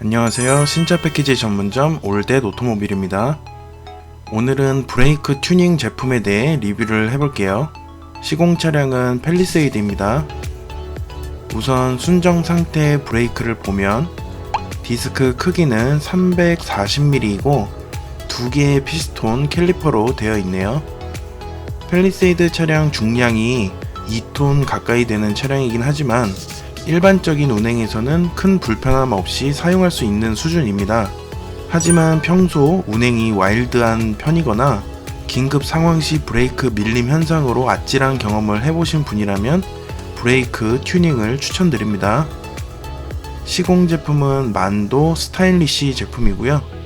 안녕하세요. 신차 패키지 전문점 올댓 오토모빌입니다. 오늘은 브레이크 튜닝 제품에 대해 리뷰를 해볼게요. 시공 차량은 펠리세이드입니다. 우선 순정 상태의 브레이크를 보면 디스크 크기는 340mm이고 두 개의 피스톤 캘리퍼로 되어 있네요. 펠리세이드 차량 중량이 2톤 가까이 되는 차량이긴 하지만 일반적인 운행에서는 큰 불편함 없이 사용할 수 있는 수준입니다. 하지만 평소 운행이 와일드한 편이거나 긴급 상황 시 브레이크 밀림 현상으로 아찔한 경험을 해보신 분이라면 브레이크 튜닝을 추천드립니다. 시공 제품은 만도 스타일리시 제품이고요.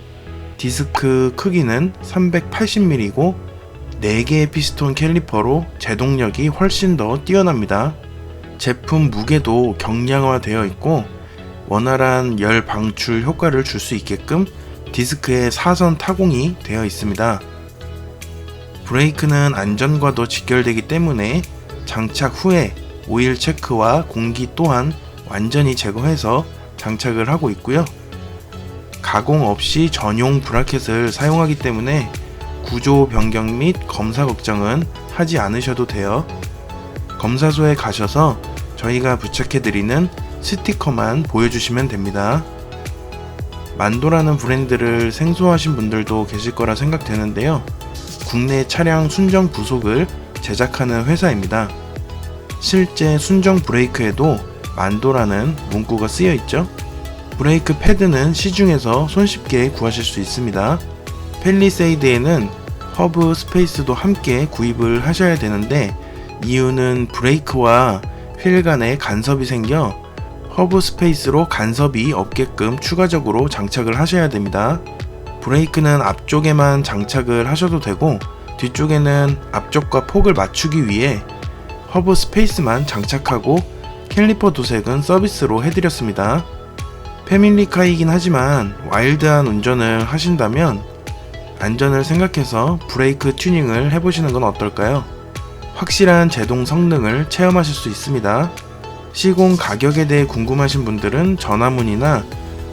디스크 크기는 380mm이고 4개의 피스톤 캘리퍼로 제동력이 훨씬 더 뛰어납니다. 제품 무게도 경량화되어 있고 원활한 열 방출 효과를 줄 수 있게끔 디스크에 사선 타공이 되어 있습니다. 브레이크는 안전과도 직결되기 때문에 장착 후에 오일 체크와 공기 또한 완전히 제거해서 장착을 하고 있고요. 가공 없이 전용 브라켓을 사용하기 때문에 구조 변경 및 검사 걱정은 하지 않으셔도 돼요. 검사소에 가셔서 저희가 부착해드리는 스티커만 보여주시면 됩니다. 만도라는 브랜드를 생소하신 분들도 계실 거라 생각되는데요. 국내 차량 순정 부속을 제작하는 회사입니다. 실제 순정 브레이크에도 만도라는 문구가 쓰여 있죠. 브레이크 패드는 시중에서 손쉽게 구하실 수 있습니다. 펠리세이드에는 허브 스페이스도 함께 구입을 하셔야 되는데 이유는 브레이크와 휠 간에 간섭이 생겨 허브 스페이스로 간섭이 없게끔 추가적으로 장착을 하셔야 됩니다. 브레이크는 앞쪽에만 장착을 하셔도 되고 뒤쪽에는 앞쪽과 폭을 맞추기 위해 허브 스페이스만 장착하고 캘리퍼 도색은 서비스로 해드렸습니다. 패밀리카이긴 하지만 와일드한 운전을 하신다면 안전을 생각해서 브레이크 튜닝을 해보시는 건 어떨까요? 확실한 제동 성능을 체험하실 수 있습니다. 시공 가격에 대해 궁금하신 분들은 전화문의나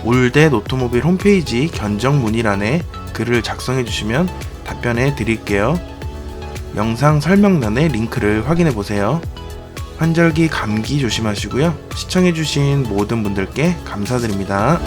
올댓 오토모빌 홈페이지 견적 문의란에 글을 작성해 주시면 답변해 드릴게요. 영상 설명란에 링크를 확인해 보세요. 환절기 감기 조심하시고요. 시청해 주신 모든 분들께 감사드립니다.